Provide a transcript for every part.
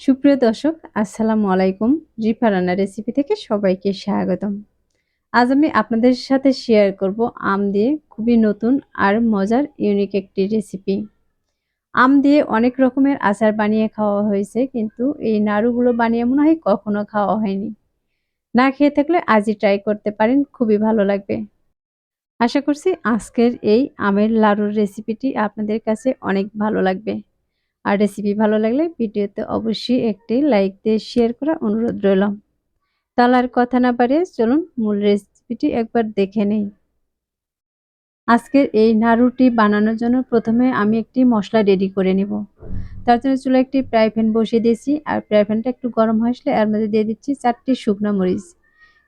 সুপ্রিয় দর্শক, আসসালামু আলাইকুম। রিফা রান্না রেসিপি থেকে সবাইকে স্বাগতম। আজ আমি আপনাদের সাথে শেয়ার করব আম দিয়ে খুবই নতুন আর মজার ইউনিক একটি রেসিপি আম দিয়ে অনেক রকমের আচার বানিয়ে খাওয়া হয়েছে, কিন্তু এই নাড়ুগুলো বানিয়ে মনে হয় কখনো খাওয়া হয়নি। না খেয়ে থাকলে আজই ট্রাই করতে পারেন, খুবই ভালো লাগবে। আশা করছি আজকের এই আমের লাড়ুর রেসিপিটি আপনাদের কাছে অনেক ভালো লাগবে। আর রেসিপি ভালো লাগলে ভিডিওতে অবশ্যই একটি লাইক দিয়ে শেয়ার করা অনুরোধ রইল। তাহলে আর কথা না বাড়িয়ে চলুন মূল রেসিপিটি একবার দেখে নেই। আজকের এই নাড়ুটি বানানোর জন্য প্রথমে আমি একটি মশলা রেডি করে নিব। তার জন্য চুলো একটি ফ্রাই প্যান বসিয়ে দিয়েছি আর ফ্রাই প্যানটা একটু গরম হয়ে আসলে এর মধ্যে দিয়ে দিচ্ছি চারটি শুকনো মরিচ।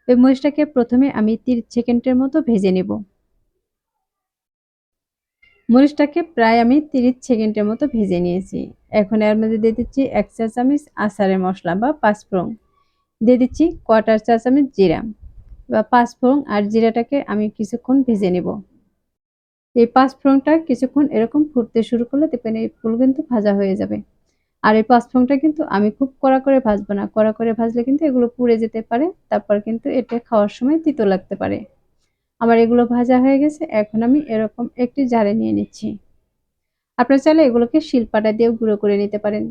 ওই মরিচটাকে প্রথমে আমি তিরিশ সেকেন্ডের মতো ভেজে নেব। মরিচটাকে প্রায় আমি তিরিশ সেকেন্ডের মতো ভেজে নিয়েছি। এখন এর মধ্যে দিয়ে দিচ্ছি এক চা চামচ আচারের মশলা বা পাঁচফোড়ন দিয়ে দিচ্ছি কোয়াটার চা চামচ জিরা বা পাঁচফোড়ন আর জিরাটাকে আমি কিছুক্ষণ ভেজে নেব। এই পাঁচফোড়নটা কিছুক্ষণ এরকম ফুটতে শুরু করলে দেখবেন এই ফুল কিন্তু ভাজা হয়ে যাবে। আর এই পাঁচফোড়নটা কিন্তু আমি খুব কড়া করে ভাজবো না। কড়া করে ভাজলে কিন্তু এগুলো পুড়ে যেতে পারে। তারপর কিন্তু এটা খাওয়ার সময় তিতো লাগতে পারে। আমার এগুলো ভাজা হয়ে গেছে, এখন আমি এরকম একটি জারে নিয়ে নিচ্ছি। আপনারা চাইলে এগুলোকে শিলপাটা দিয়েও গুঁড়ো করে নিতে পারেন।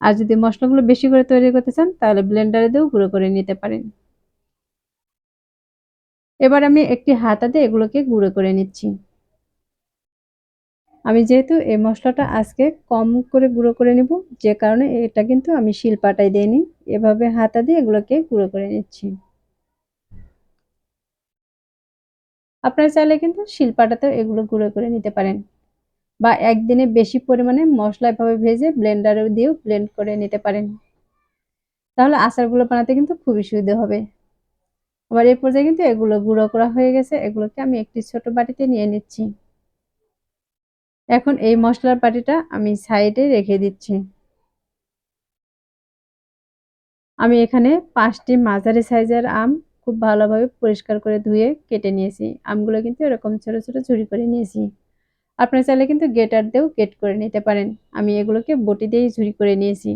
আর যদি মশলাগুলো বেশি করে তৈরি করতে চান, তাহলে ব্লেন্ডারে দিয়েও গুঁড়ো করে নিতে পারেন। এবার আমি একটি হাতা দিয়ে এগুলোকে গুঁড়ো করে নিচ্ছি। আমি যেহেতু এই মশলাটা আজকে কম করে গুঁড়ো করে নিব, যে কারণে এটা কিন্তু আমি শিলপাটায় নিই এভাবে হাতা দিয়ে এগুলোকে গুঁড়ো করে নিচ্ছি। আপনারা চাইলে কিন্তু শিলপাটাতেও এগুলো গুঁড়ো করে নিতে পারেন। বা একদিনে বেশি পরিমাণে মশলা এভাবে ভেজে ব্লেন্ডারে দিয়েও ব্লেন্ড করে নিতে পারেন। তাহলে আচারগুলো বানাতে কিন্তু খুবই সুবিধা হবে। আবার এই পর্যায়ে কিন্তু এগুলো গুঁড়ো করা হয়ে গেছে, এগুলোকে আমি একটি ছোট বাটিতে নিয়ে নিচ্ছি। এখন এই মশলার বাটিটা আমি সাইডে রেখে দিচ্ছি। আমি এখানে পাঁচটি মাঝারি সাইজের আম খুব ভালোভাবে পরিষ্কার করে ধুয়ে কেটে নিয়েছি। আমগুলো কিন্তু এরকম ছোট ছোট ঝুড়ি করে নিয়েছি। আপনার চাইলে কিন্তু গেটার দিয়েও গেট করে নিতে পারেন। আমি এগুলোকে বটি দিয়েই ঝুড়ি করে নিয়েছি।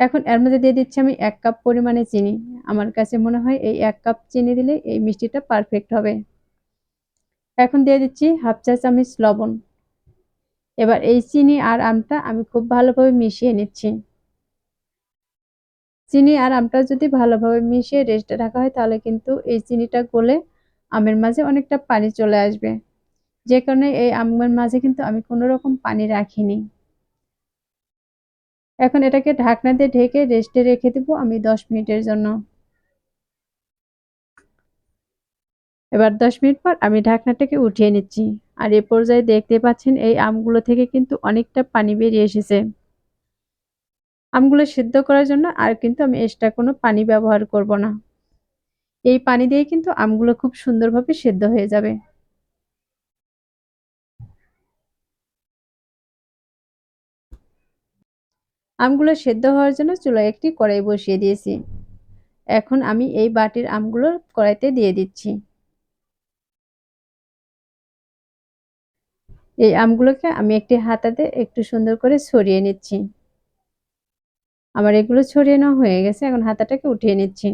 এখন এর মধ্যে দিয়ে দিচ্ছি আমি এক কাপ পরিমাণে চিনি। আমার কাছে মনে হয় এই এক কাপ চিনি দিলে এই মিষ্টিটা পারফেক্ট হবে। এখন দিয়ে দিচ্ছি হাফ চা চামচ লবণ। এবার এই চিনি আর আমটা আমি খুব ভালোভাবে মিশিয়ে নিচ্ছি। চিনি আর আমটা যদি ভালোভাবে মিশিয়ে রেস্টে রাখা হয়, তাহলে কিন্তু এই চিনিটা গলে আমের মাঝে অনেকটা পানি চলে আসবে। যে কারণে এই আমের মাঝে কিন্তু আমি কোনো রকম পানি রাখিনি। এখন এটাকে ঢাকনা দিয়ে ঢেকে রেস্টে রেখে দেবো আমি দশ মিনিটের জন্য। এবার দশ মিনিট পর আমি ঢাকনাটাকে উঠিয়ে নিচ্ছি। আর এ পর্যায়ে দেখতে পাচ্ছেন এই আমগুলো থেকে কিন্তু অনেকটা পানি বেরিয়ে এসেছে। আমগুলো সিদ্ধ করার জন্য আর কিন্তু আমি এক্সট্রা কোনো পানি ব্যবহার করব না। এই পানি দিয়ে কিন্তু আমগুলো খুব সুন্দরভাবে সিদ্ধ হয়ে যাবে। আমগুলো সেদ্ধ হওয়ার জন্য চুলায় একটি কড়াই বসিয়ে দিয়েছি। এখন আমি এই বাটির আমগুলো কড়াইতে দিয়ে দিচ্ছি। এই আমগুলোকে আমি একটি হাতাতে একটু সুন্দর করে ছড়িয়ে নিচ্ছি। আমার এগুলো ছড়িয়ে নেওয়া হয়ে গেছে, এখন হাতাটাকে উঠিয়ে নিচ্ছি।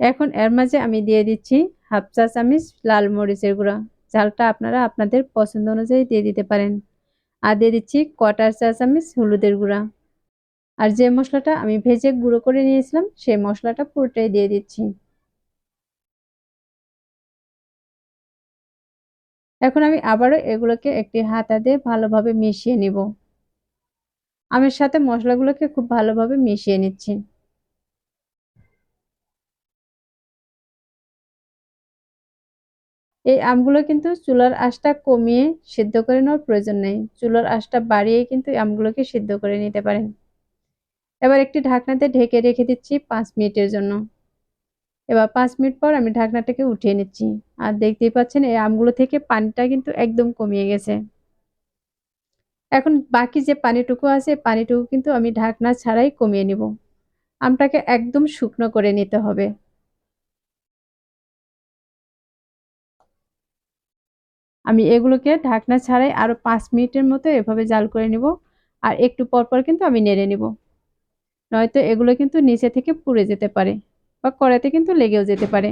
এখন এর মাঝে আমি দিয়ে দিচ্ছি হাফ চা চামিচ লাল মরিচের গুঁড়া। ঝালটা আপনারা আপনাদের পছন্দ অনুযায়ী দিয়ে দিতে পারেন। আর দিয়ে দিচ্ছি কটার চা চামিচ হলুদের গুঁড়া। আর যে মশলাটা আমি ভেজে গুঁড়ো করে নিয়েছিলাম, সেই মশলাটা পুরোটাই দিয়ে দিচ্ছি। এখন আমি আবারও এগুলোকে একটি হাতা দিয়ে ভালোভাবে মিশিয়ে নিব। আমের সাথে মশলাগুলোকে খুব ভালোভাবে মিশিয়ে নিচ্ছি। এই আমগুলো কিন্তু চুলার আঁশটা কমিয়ে সিদ্ধ করে নেওয়ার প্রয়োজন নেই। চুলার আঁশটা বাড়িয়ে কিন্তু আমগুলোকে সিদ্ধ করে নিতে পারেন। এবার একটি ঢাকনাতে ঢেকে রেখে দিচ্ছি পাঁচ মিনিটের জন্য। এবার পাঁচ মিনিট পর আমি ঢাকনাটাকে উঠিয়ে নিচ্ছি। আর দেখতেই পাচ্ছেন, এই আমগুলো থেকে পানিটা কিন্তু একদম কমিয়ে গেছে। এখন বাকি যে পানিটুকু আছে, পানিটুকু কিন্তু আমি ঢাকনা ছাড়াই কমিয়ে নিব। আমটাকে একদম শুকনো করে নিতে হবে। আমি এগুলোকে ঢাকনা ছাড়াই আরও পাঁচ মিনিটের মতো এভাবে জাল করে নিব আর একটু পর পর কিন্তু আমি নেড়ে নিব। নয়তো এগুলো কিন্তু নিচে থেকে পুড়ে যেতে পারে বা কড়াতে কিন্তু লেগেও যেতে পারে।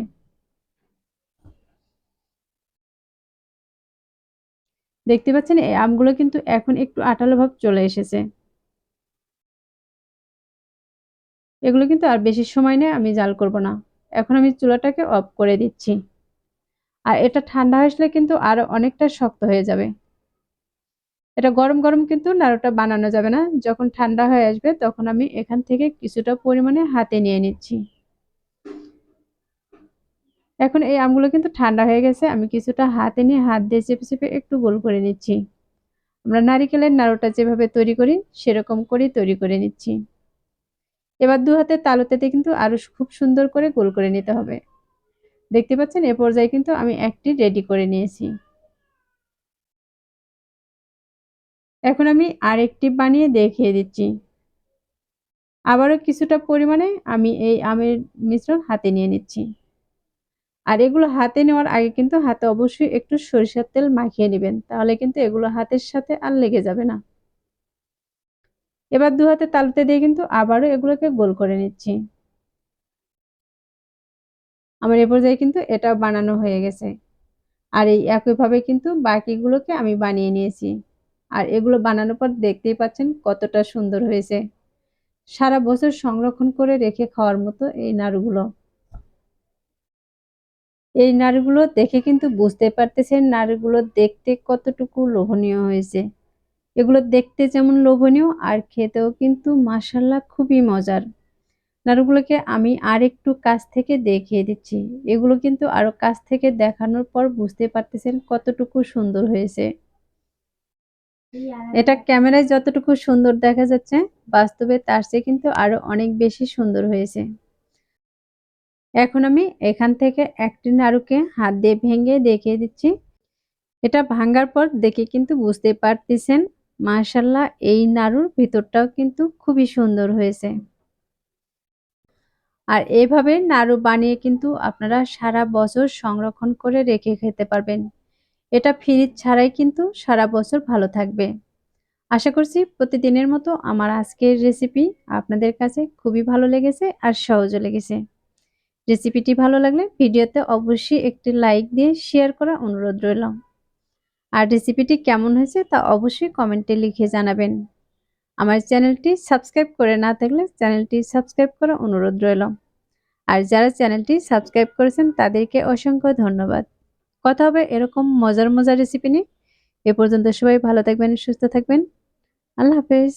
দেখতে পাচ্ছেন, এই আমগুলো কিন্তু এখন একটু আঠালো ভাব চলে এসেছে। এগুলো কিন্তু আর বেশি সময় নেই আমি জাল করব না। এখন আমি চুলাটাকে অফ করে দিচ্ছি। আর এটা ঠান্ডা আসলে কিন্তু আরও অনেকটা শক্ত হয়ে যাবে। এটা গরম গরম কিন্তু নাড়ুটা বানানো যাবে না। যখন ঠান্ডা হয়ে আসবে, তখন আমি এখান থেকে কিছুটা পরিমাণে হাতে নিয়ে নিচ্ছি। এখন এই আমগুলো কিন্তু ঠান্ডা হয়ে গেছে, আমি কিছুটা হাতে নিয়ে হাত দিয়ে চেপে চেপে একটু গোল করে নিচ্ছি। আমরা নারিকেলের নাড়ুটা যেভাবে তৈরি করি, সেরকম করেই তৈরি করে নিচ্ছি। এবার দু হাতে তালুতেতে কিন্তু আরও খুব সুন্দর করে গোল করে নিতে হবে। দেখতে পাচ্ছেন, এ পর্যায়ে কিন্তু আমি একটি রেডি করে নিয়েছি। এখন আমি আরেকটি বানিয়ে দেখিয়ে দিচ্ছি। আবারও কিছুটা পরিমাণে আমি এই আমের মিশ্রণ হাতে নিয়ে নিচ্ছি। আর এগুলো হাতে নেওয়ার আগে কিন্তু হাতে অবশ্যই একটু সরিষার তেল মাখিয়ে নেবেন। তাহলে কিন্তু এগুলো হাতের সাথে আর লেগে যাবে না। এবার দু হাতে তালুতে দিয়ে কিন্তু আবারও এগুলোকে গোল করে নিচ্ছি। আমার এ পর্যায়ে কিন্তু এটা বানানো হয়ে গেছে। আর এই একইভাবে কিন্তু বাকিগুলোকে আমি বানিয়ে নিয়েছি। আর এগুলো বানানোর পর দেখতেই পাচ্ছেন কতটা সুন্দর হয়েছে। সারা বছর সংরক্ষণ করে রেখে খাওয়ার মতো এই নাড়ুগুলো। এই নাড়ুগুলো দেখে কিন্তু বুঝতে পারতেছেন নাড়ুগুলো দেখতে কতটুকু লোভনীয় হয়েছে। এগুলো দেখতে যেমন লোভনীয়, আর খেতেও কিন্তু মাসাল্লা খুবই মজার। নাড়ুগুলোকে আমি আর একটু কাছ থেকে দেখিয়ে দিচ্ছি। এগুলো কিন্তু আরও কাছ থেকে দেখানোর পর বুঝতে পারতেছেন কতটুকু সুন্দর হয়েছে। এটা ক্যামেরায় যতটুকু সুন্দর দেখা যাচ্ছে, বাস্তবে তার চেয়ে কিন্তু আরও অনেক বেশি সুন্দর হয়েছে। এখন আমি এখান থেকে একটি নাড়ুকে হাত দিয়ে ভেঙে দেখিয়ে দিচ্ছি। এটা ভাঙ্গার পর দেখে কিন্তু বুঝতে পারতেছেন মাশাল্লাহ এই নাড়ুর ভিতরটাও কিন্তু খুবই সুন্দর হয়েছে। আর এভাবে নাড়ু বানিয়ে কিন্তু আপনারা সারা বছর সংরক্ষণ করে রেখে খেতে পারবেন। এটা ফ্রিজ ছাড়াই কিন্তু সারা বছর ভালো থাকবে। আশা করছি প্রতিদিনের মতো আমার আজকের রেসিপি আপনাদের কাছে খুবই ভালো লেগেছে আর সহজও লেগেছে। রেসিপিটি ভালো লাগলে ভিডিওতে অবশ্যই একটি লাইক দিয়ে শেয়ার করা অনুরোধ রইল। আর রেসিপিটি কেমন হয়েছে তা অবশ্যই কমেন্টে লিখে জানাবেন। আমার চ্যানেলটি সাবস্ক্রাইব করে না থাকলে চ্যানেলটি সাবস্ক্রাইব করা অনুরোধ রইল। আর যারা চ্যানেলটি সাবস্ক্রাইব করেছেন তাদেরকে অসংখ্য ধন্যবাদ। কথা হবে এরকম মজার মজার রেসিপি নিয়ে। এ পর্যন্ত সবাই ভালো থাকবেন, সুস্থ থাকবেন। আল্লাহ হাফেজ।